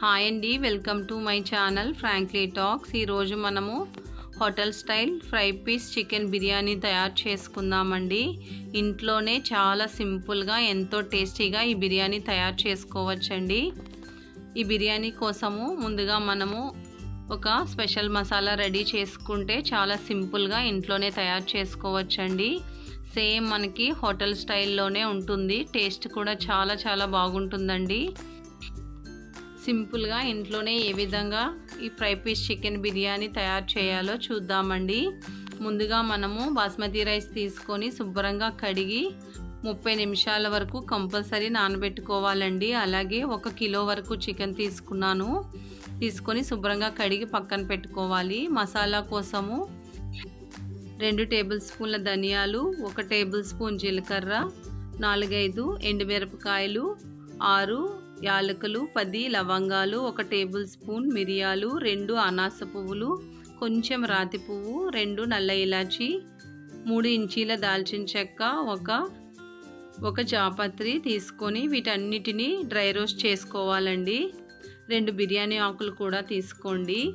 Hi అండి welcome to my channel frankly talks ఈరోజు మనము hotel style fry piece chicken biryani తయారు చేసుకుందామండి. ఇంట్లోనే చాలా సింపుల్గా ఎంతో టేస్టీగా ఈ బిర్యానీ తయారు చేసుకోవచ్చండి. ఈ బిర్యానీ కోసము ముందుగా మనము ఒక స్పెషల్ మసాలా రెడీ చేసుకుంటే చాలా సింపుల్గా ఇంట్లోనే తయారు చేసుకోవచ్చండి. సేమ్ మనకి హోటల్ స్టైల్లోనే ఉంటుంది టేస్ట్ కూడా చాలా చాలా బాగుంటుందండి. సింపుల్గా ఇంట్లోనే ఏ విధంగా ఈ ఫ్రై పీస్ చికెన్ బిర్యానీ తయారు చేయాలో చూద్దామండి. ముందుగా మనము బాస్మతి రైస్ తీసుకొని శుభ్రంగా కడిగి ముప్పై నిమిషాల వరకు కంపల్సరీ నానబెట్టుకోవాలండి. అలాగే ఒక కిలో వరకు చికెన్ తీసుకున్నాను. తీసుకొని శుభ్రంగా కడిగి పక్కన పెట్టుకోవాలి. మసాలా కోసము రెండు టేబుల్ స్పూన్ల ధనియాలు ఒక టేబుల్ స్పూన్ జీలకర్ర నాలుగైదు ఎండుమిరపకాయలు ఆరు యాలకులు పది లవంగాలు ఒక టేబుల్ స్పూన్ మిరియాలు రెండు అనాస పువ్వులు కొంచెం రాతి పువ్వు రెండు నల్ల ఇలాచి మూడు ఇంచీల దాల్చిన చెక్క ఒక ఒక జాపత్రి తీసుకొని వీటన్నిటిని డ్రై రోస్ట్ చేసుకోవాలండి. రెండు బిర్యానీ ఆకులు కూడా తీసుకోండి.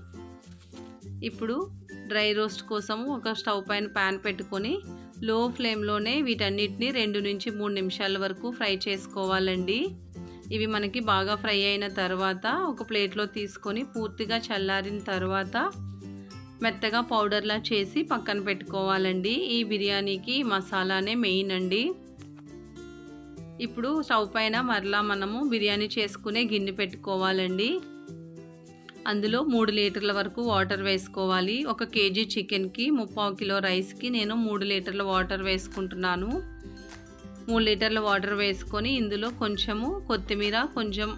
ఇప్పుడు డ్రై రోస్ట్ కోసము ఒక స్టవ్ పైన ప్యాన్ పెట్టుకొని లో ఫ్లేమ్లోనే వీటన్నిటిని రెండు నుంచి మూడు నిమిషాల వరకు ఫ్రై చేసుకోవాలండి. ఇవి మనకి బాగా ఫ్రై అయిన తర్వాత ఒక ప్లేట్లో తీసుకొని పూర్తిగా చల్లారిన తర్వాత మెత్తగా పౌడర్లా చేసి పక్కన పెట్టుకోవాలండి. ఈ బిర్యానీకి మసాలానే మెయిన్ అండి. ఇప్పుడు స్టవ్ పైన మరలా మనము బిర్యానీ చేసుకునే గిన్నె పెట్టుకోవాలండి. అందులో మూడు లీటర్ల వరకు వాటర్ వేసుకోవాలి. ఒక కేజీ చికెన్కి ముప్పావు కిలో రైస్కి నేను మూడు లీటర్ల వాటర్ వేసుకుంటున్నాను. మూడు లీటర్ల వాటర్ వేసుకొని ఇందులో కొంచెము కొత్తిమీర కొంచెం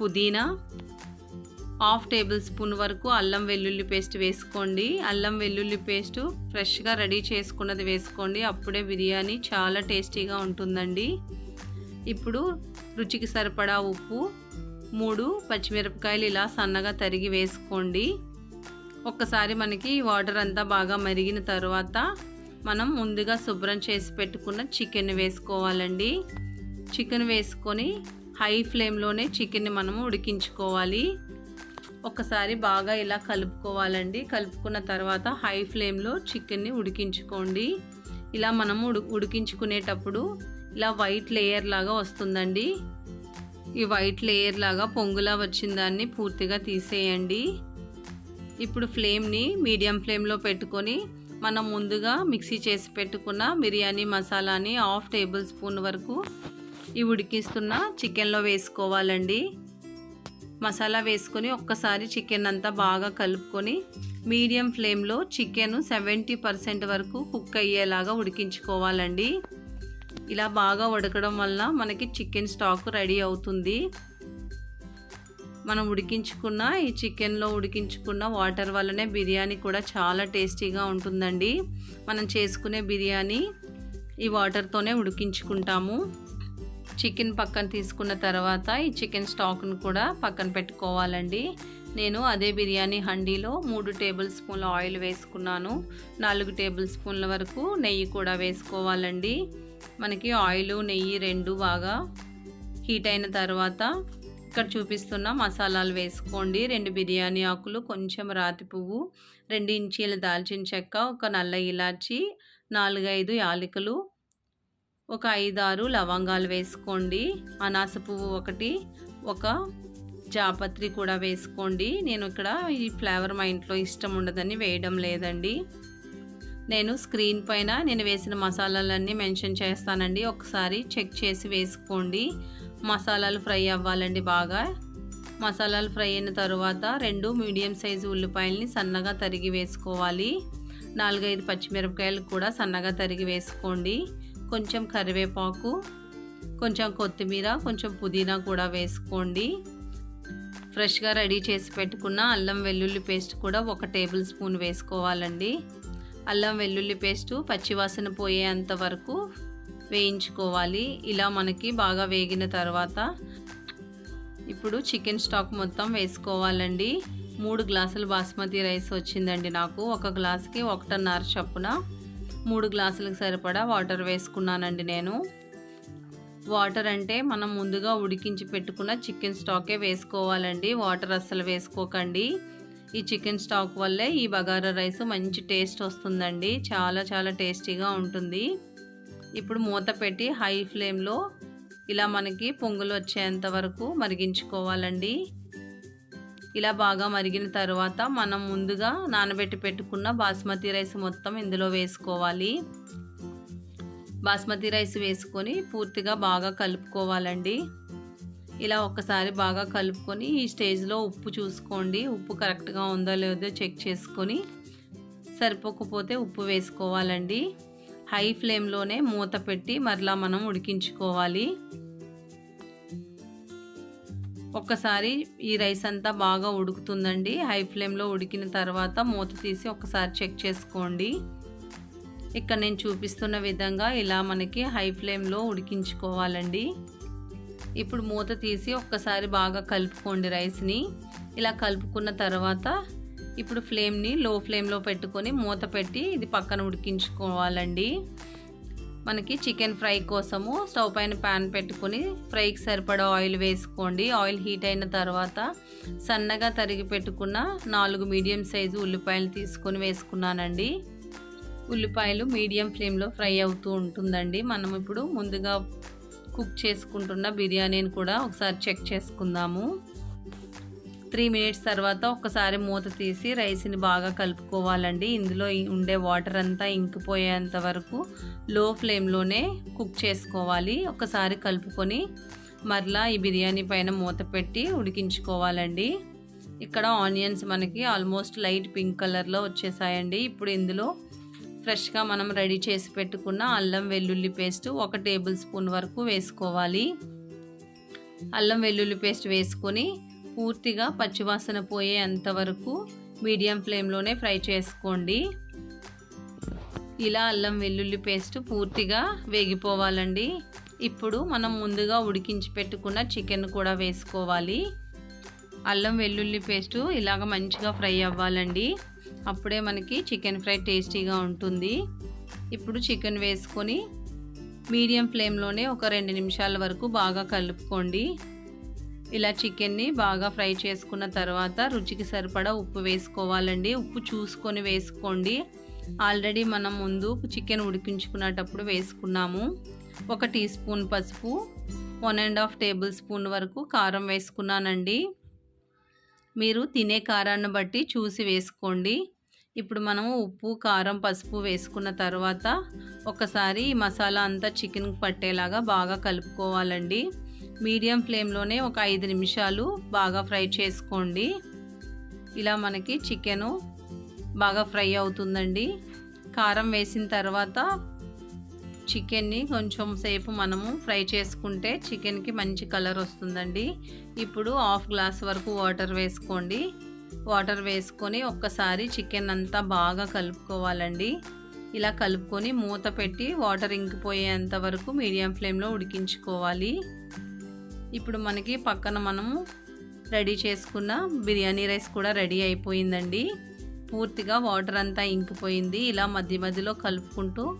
పుదీనా హాఫ్ టేబుల్ స్పూన్ వరకు అల్లం వెల్లుల్లి పేస్ట్ వేసుకోండి. అల్లం వెల్లుల్లి పేస్ట్ ఫ్రెష్గా రెడీ చేసుకున్నది వేసుకోండి. అప్పుడే బిర్యానీ చాలా టేస్టీగా ఉంటుందండి. ఇప్పుడు రుచికి సరిపడా ఉప్పు మూడు పచ్చిమిరపకాయలు ఇలా సన్నగా తరిగి వేసుకోండి. ఒక్కసారి మనకి వాటర్ అంతా బాగా మరిగిన తర్వాత మనం ముందుగా శుభ్రం చేసి పెట్టుకున్న చికెన్ వేసుకోవాలండి. చికెన్ వేసుకొని హై ఫ్లేమ్లోనే చికెన్ని మనము ఉడికించుకోవాలి. ఒకసారి బాగా ఇలా కలుపుకోవాలండి. కలుపుకున్న తర్వాత హై ఫ్లేమ్లో చికెన్ని ఉడికించుకోండి. ఇలా మనము ఉడి ఉడికించుకునేటప్పుడు ఇలా వైట్ లేయర్ లాగా వస్తుందండి. ఈ వైట్ లేయర్ లాగా పొంగులా వచ్చిన దాన్ని పూర్తిగా తీసేయండి. ఇప్పుడు ఫ్లేమ్ని మీడియం ఫ్లేమ్లో పెట్టుకొని మనం ముందుగా మిక్సీ చేసి పెట్టుకున్న బిర్యానీ మసాలాని హాఫ్ టేబుల్ స్పూన్ వరకు ఈ ఉడికిస్తున్న చికెన్లో వేసుకోవాలండి. మసాలా వేసుకొని ఒక్కసారి చికెన్ అంతా బాగా కలుపుకొని మీడియం ఫ్లేమ్లో చికెన్ సెవెంటీ పర్సెంట్ వరకు కుక్ అయ్యేలాగా ఉడికించుకోవాలండి. ఇలా బాగా ఉడకడం వల్ల మనకి చికెన్ స్టాక్ రెడీ అవుతుంది. మనం ఉడికించుకున్న ఈ చికెన్లో ఉడికించుకున్న వాటర్ వల్లనే బిర్యానీ కూడా చాలా టేస్టీగా ఉంటుందండి. మనం చేసుకునే బిర్యానీ ఈ వాటర్తోనే ఉడికించుకుంటాము. చికెన్ పక్కన తీసుకున్న తర్వాత ఈ చికెన్ స్టాక్ను కూడా పక్కన పెట్టుకోవాలండి. నేను అదే బిర్యానీ హండీలో మూడు టేబుల్ స్పూన్ల ఆయిల్ వేసుకున్నాను. నాలుగు టేబుల్ స్పూన్ల వరకు నెయ్యి కూడా వేసుకోవాలండి. మనకి ఆయిల్ నెయ్యి రెండు బాగా హీట్ అయిన తర్వాత ఇక్కడ చూపిస్తున్న మసాలాలు వేసుకోండి. రెండు బిర్యానీ ఆకులు కొంచెం రాతి పువ్వు రెండు ఇంచీల దాల్చిన చెక్క ఒక నల్ల ఇలాచి నాలుగైదు యాలకులు ఒక ఐదారు లవంగాలు వేసుకోండి. అనాస పువ్వు ఒకటి ఒక జాపత్రి కూడా వేసుకోండి. నేను ఇక్కడ ఈ ఫ్లేవర్ మా ఇంట్లో ఇష్టం ఉండదని వేయడం లేదండి. నేను స్క్రీన్ పైన నేను వేసిన మసాలాలన్నీ మెన్షన్ చేస్తానండి. ఒకసారి చెక్ చేసి వేసుకోండి. మసాలాలు ఫ్రై అవ్వాలండి బాగా. మసాలాలు ఫ్రై అయిన తర్వాత రెండు మీడియం సైజు ఉల్లిపాయలని సన్నగా తరిగి వేసుకోవాలి. నాలుగైదు పచ్చిమిరపకాయలు కూడా సన్నగా తరిగి వేసుకోండి. కొంచెం కరివేపాకు కొంచెం కొత్తిమీర కొంచెం పుదీనా కూడా వేసుకోండి. ఫ్రెష్గా రెడీ చేసి పెట్టుకున్న అల్లం వెల్లుల్లి పేస్ట్ కూడా ఒక టేబుల్ స్పూన్ వేసుకోవాలండి. అల్లం వెల్లుల్లి పేస్టు పచ్చివాసన పోయేంత వరకు వేయించుకోవాలి. ఇలా మనకి బాగా వేగిన తర్వాత ఇప్పుడు చికెన్ స్టాక్ మొత్తం వేసుకోవాలండి. మూడు గ్లాసులు బాస్మతి రైస్ వచ్చిందండి నాకు. ఒక గ్లాస్కి ఒకటిన్నర చొప్పున మూడు గ్లాసులకు సరిపడా వాటర్ వేసుకున్నానండి నేను. వాటర్ అంటే మనం ముందుగా ఉడికించి పెట్టుకున్న చికెన్ స్టాకే వేసుకోవాలండి. వాటర్ అస్సలు వేసుకోకండి. ఈ చికెన్ స్టాక్ వల్లే ఈ బగారా రైస్ మంచి టేస్ట్ వస్తుందండి. చాలా చాలా టేస్టీగా ఉంటుంది. ఇప్పుడు మూత పెట్టి హై ఫ్లేమ్లో ఇలా మనకి పొంగులు వచ్చేంత వరకు మరిగించుకోవాలండి. ఇలా బాగా మరిగిన తర్వాత మనం ముందుగా నానబెట్టి పెట్టుకున్న బాస్మతి రైస్ మొత్తం ఇందులో వేసుకోవాలి. బాస్మతి రైస్ వేసుకొని పూర్తిగా బాగా కలుపుకోవాలండి. ఇలా ఒక్కసారి బాగా కలుపుకొని ఈ స్టేజ్లో ఉప్పు చూసుకోండి. ఉప్పు కరెక్ట్గా ఉందో లేదో చెక్ చేసుకొని సరిపోకపోతే ఉప్పు వేసుకోవాలండి. హై ఫ్లేమ్లోనే మూత పెట్టి మరలా మనం ఉడికించుకోవాలి. ఒక్కసారి ఈ రైస్ అంతా బాగా ఉడుకుతుందండి. హై ఫ్లేమ్లో ఉడికిన తర్వాత మూత తీసి ఒకసారి చెక్ చేసుకోండి. ఇక్కడ నేను చూపిస్తున్న విధంగా ఇలా మనకి హై ఫ్లేమ్లో ఉడికించుకోవాలండి. ఇప్పుడు మూత తీసి ఒక్కసారి బాగా కలుపుకోండి రైస్ని. ఇలా కలుపుకున్న తర్వాత ఇప్పుడు ఫ్లేమ్ని లో ఫ్లేమ్లో పెట్టుకొని మూత పెట్టి ఇది పక్కన ఉడికించుకోవాలండి. మనకి చికెన్ ఫ్రై కోసము స్టవ్ పైన ప్యాన్ పెట్టుకొని ఫ్రైకి సరిపడా ఆయిల్ వేసుకోండి. ఆయిల్ హీట్ అయిన తర్వాత సన్నగా తరిగి పెట్టుకున్న నాలుగు మీడియం సైజు ఉల్లిపాయలు తీసుకొని వేసుకున్నానండి. ఉల్లిపాయలు మీడియం ఫ్లేమ్లో ఫ్రై అవుతూ ఉంటుందండి. మనం ఇప్పుడు ముందుగా కుక్ చేసుకుంటున్న బిర్యానీని కూడా ఒకసారి చెక్ చేసుకుందాము. త్రీ మినిట్స్ తర్వాత ఒకసారి మూత తీసి రైస్ని బాగా కలుపుకోవాలండి. ఇందులో ఉండే వాటర్ అంతా ఇంకిపోయేంత వరకు లో ఫ్లేమ్లోనే కుక్ చేసుకోవాలి. ఒకసారి కలుపుకొని మరలా ఈ బిర్యానీ పైన మూత పెట్టి ఉడికించుకోవాలండి. ఇక్కడ ఆనియన్స్ మనకి ఆల్మోస్ట్ లైట్ పింక్ కలర్లో వచ్చేసాయండి. ఇప్పుడు ఇందులో ఫ్రెష్గా మనం రెడీ చేసి పెట్టుకున్న అల్లం వెల్లుల్లి పేస్ట్ ఒక టేబుల్ స్పూన్ వరకు వేసుకోవాలి. అల్లం వెల్లుల్లి పేస్ట్ వేసుకొని పూర్తిగా పచ్చివాసన పోయేంత వరకు మీడియం ఫ్లేమ్లోనే ఫ్రై చేసుకోండి. ఇలా అల్లం వెల్లుల్లి పేస్ట్ పూర్తిగా వేగిపోవాలండి. ఇప్పుడు మనం ముందుగా ఉడికించి పెట్టుకున్న చికెన్ కూడా వేసుకోవాలి. అల్లం వెల్లుల్లి పేస్టు ఇలాగ మంచిగా ఫ్రై అవ్వాలండి. అప్పుడే మనకి చికెన్ ఫ్రై టేస్టీగా ఉంటుంది. ఇప్పుడు చికెన్ వేసుకొని మీడియం ఫ్లేమ్లోనే ఒక రెండు నిమిషాల వరకు బాగా కలుపుకోండి. ఇలా చికెన్ని బాగా ఫ్రై చేసుకున్న తర్వాత రుచికి సరిపడా ఉప్పు వేసుకోవాలండి. ఉప్పు చూసుకొని వేసుకోండి. ఆల్రెడీ మనం ముందు చికెన్ ఉడికించుకునేటప్పుడు వేసుకున్నాము. ఒక టీ స్పూన్ పసుపు one and half tablespoon వరకు కారం వేసుకున్నానండి. మీరు తినే కారాన్ని బట్టి చూసి వేసుకోండి. ఇప్పుడు మనము ఉప్పు కారం పసుపు వేసుకున్న తర్వాత ఒకసారి ఈ మసాలా అంతా చికెన్ పట్టేలాగా బాగా కలుపుకోవాలండి. మీడియం ఫ్లేమ్లోనే ఒక ఐదు నిమిషాలు బాగా ఫ్రై చేసుకోండి. ఇలా మనకి చికెను బాగా ఫ్రై అవుతుందండి. కారం వేసిన తర్వాత చికెన్ని కొంచెం సేపు మనము ఫ్రై చేసుకుంటే చికెన్కి మంచి కలర్ వస్తుందండి. ఇప్పుడు హాఫ్ గ్లాస్ వరకు వాటర్ వేసుకోండి. వాటర్ వేసుకొని ఒక్కసారి చికెన్ అంతా బాగా కలుపుకోవాలండి. ఇలా కలుపుకొని మూత పెట్టి వాటర్ ఇంకిపోయేంత వరకు మీడియం ఫ్లేమ్లో ఉడికించుకోవాలి. ఇప్పుడు మనకి పక్కన మనము రెడీ చేసుకున్న బిర్యానీ రైస్ కూడా రెడీ అయిపోయిందండి. పూర్తిగా వాటర్ అంతా ఇంకిపోయింది. ఇలా మధ్య మధ్యలో కలుపుకుంటూ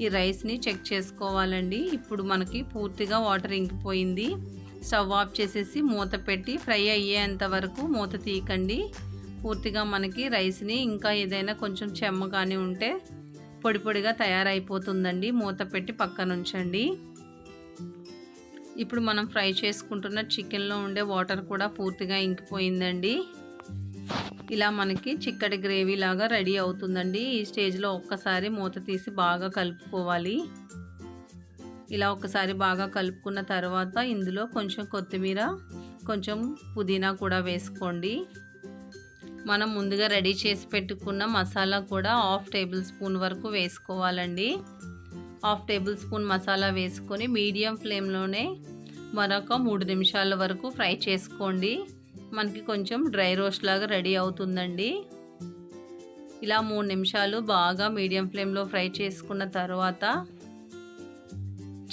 ఈ రైస్ని చెక్ చేసుకోవాలండి. ఇప్పుడు మనకి పూర్తిగా వాటర్ ఇంకిపోయింది. స్టవ్ ఆఫ్ చేసేసి మూత పెట్టి ఫ్రై అయ్యేంత వరకు మూత తీయకండి. పూర్తిగా మనకి రైస్ని ఇంకా ఏదైనా కొంచెం చెమ్మ కానీ ఉంటే పొడి పొడిగా తయారైపోతుందండి. మూత పెట్టి పక్కనుంచండి. ఇప్పుడు మనం ఫ్రై చేసుకుంటున్న చికెన్లో ఉండే వాటర్ కూడా పూర్తిగా ఇంకిపోయిందండి. ఇలా మనకి చిక్కటి గ్రేవీ లాగా రెడీ అవుతుందండి. ఈ స్టేజ్లో ఒక్కసారి మూత తీసి బాగా కలుపుకోవాలి. ఇలా ఒకసారి బాగా కలుపుకున్న తర్వాత ఇందులో కొంచెం కొత్తిమీర కొంచెం పుదీనా కూడా వేసుకోండి. మనం ముందుగా రెడీ చేసి పెట్టుకున్న మసాలా కూడా హాఫ్ టేబుల్ స్పూన్ వరకు వేసుకోవాలండి. హాఫ్ టేబుల్ స్పూన్ మసాలా వేసుకొని మీడియం ఫ్లేమ్లోనే మరొక మూడు నిమిషాల వరకు ఫ్రై చేసుకోండి. మనకి కొంచెం డ్రై రోస్ట్ లాగా రెడీ అవుతుందండి. ఇలా మూడు నిమిషాలు బాగా మీడియం ఫ్లేమ్లో ఫ్రై చేసుకున్న తర్వాత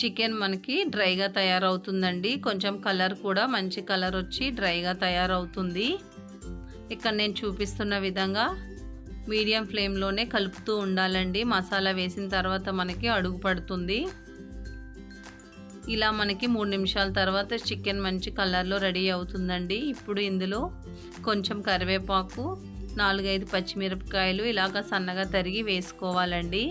చికెన్ మనకి డ్రైగా తయారవుతుందండి. కొంచెం కలర్ కూడా మంచి కలర్ వచ్చి డ్రైగా తయారవుతుంది. ఇక్కడ నేను చూపిస్తున్న విధంగా మీడియం ఫ్లేమ్లోనే కలుపుతూ ఉండాలండి. మసాలా వేసిన తర్వాత మనకి అడుగు పడుతుంది. ఇలా మనకి మూడు నిమిషాల తర్వాత చికెన్ మంచి కలర్లో రెడీ అవుతుందండి. ఇప్పుడు ఇందులో కొంచెం కరివేపాకు నాలుగైదు పచ్చిమిరపకాయలు ఇలాగ సన్నగా తరిగి వేసుకోవాలండి.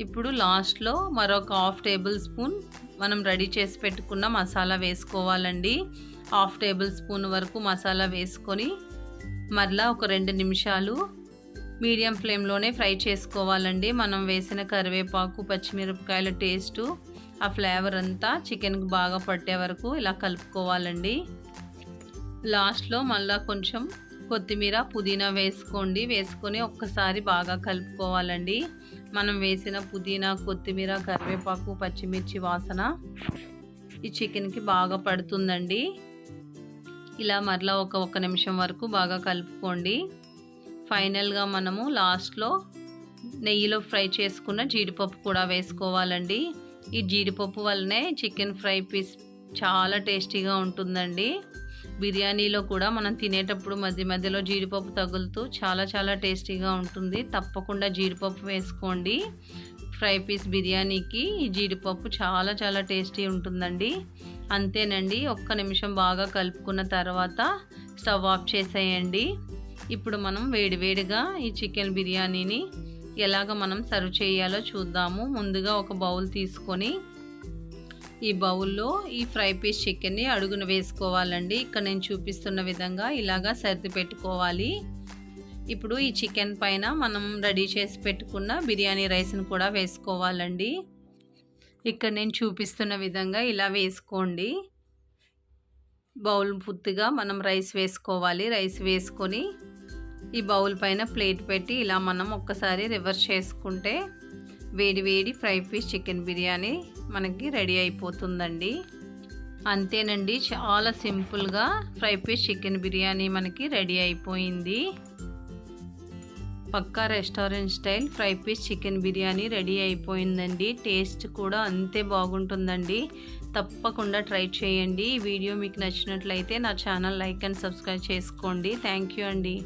ఇప్పుడు లాస్ట్లో మరొక హాఫ్ టేబుల్ స్పూన్ మనం రెడీ చేసి పెట్టుకున్న మసాలా వేసుకోవాలండి. హాఫ్ టేబుల్ స్పూన్ వరకు మసాలా వేసుకొని మరలా ఒక రెండు నిమిషాలు మీడియం ఫ్లేమ్లోనే ఫ్రై చేసుకోవాలండి. మనం వేసిన కరివేపాకు పచ్చిమిరపకాయల టేస్టు ఆ ఫ్లేవర్ అంతా చికెన్కి బాగా పట్టే వరకు ఇలా కలుపుకోవాలండి. లాస్ట్లో మళ్ళీ కొంచెం కొత్తిమీర పుదీనా వేసుకోండి. వేసుకొని ఒక్కసారి బాగా కలుపుకోవాలండి. మనం వేసిన పుదీనా కొత్తిమీర కరివేపాకు పచ్చిమిర్చి వాసన ఈ చికెన్కి బాగా పడుతుందండి. ఇలా మరలా ఒక ఒక నిమిషం వరకు బాగా కలుపుకోండి. ఫైనల్గా మనము లాస్ట్లో నెయ్యిలో ఫ్రై చేసుకున్న జీడిపప్పు కూడా వేసుకోవాలండి. ఈ జీడిపప్పు వల్లనే చికెన్ ఫ్రై పీస్ చాలా టేస్టీగా ఉంటుందండి. బిర్యానీలో కూడా మనం తినేటప్పుడు మధ్య మధ్యలో జీడిపప్పు తగులుతూ చాలా చాలా టేస్టీగా ఉంటుంది. తప్పకుండా జీడిపప్పు వేసుకోండి. ఫ్రై పీస్ బిర్యానీకి ఈ జీడిపప్పు చాలా చాలా టేస్టీ ఉంటుందండి. అంతేనండి. ఒక్క నిమిషం బాగా కలుపుకున్న తర్వాత స్టవ్ ఆఫ్ చేసేయండి. ఇప్పుడు మనం వేడివేడిగా ఈ చికెన్ బిర్యానీని ఎలాగ మనం సర్వ్ చేయాలో చూద్దాము. ముందుగా ఒక బౌల్ తీసుకొని ఈ బౌల్లో ఈ ఫ్రై పీస్ చికెన్ని అడుగున వేసుకోవాలండి. ఇక్కడ నేను చూపిస్తున్న విధంగా ఇలాగా సర్ది పెట్టుకోవాలి. ఇప్పుడు ఈ చికెన్ పైన మనం రెడీ చేసి పెట్టుకున్న బిర్యానీ రైస్ని కూడా వేసుకోవాలండి. ఇక్కడ నేను చూపిస్తున్న విధంగా ఇలా వేసుకోండి. బౌల్ పూర్తిగా మనం రైస్ వేసుకోవాలి. రైస్ వేసుకొని ఈ బౌల్ పైన ప్లేట్ పెట్టి ఇలా మనం ఒక్కసారి రివర్స్ చేసుకుంటే వేడి వేడి ఫ్రై పీస్ చికెన్ బిర్యానీ మనకి రెడీ అయిపోతుందండి. అంతేనండి చాలా సింపుల్గా ఫ్రై పీస్ చికెన్ బిర్యానీ మనకి రెడీ అయిపోయింది. పక్కా restaurant style fry piece chicken biryani ready అయిపోయిందండి. టేస్ట్ కూడా అంతే బాగుంటుందండి. తప్పకుండా ట్రై చేయండి. ఈ వీడియో మీకు నచ్చినట్లయితే నా ఛానల్ లైక్ అండ్ సబ్స్క్రైబ్ చేసుకోండి. థ్యాంక్ యూ అండి.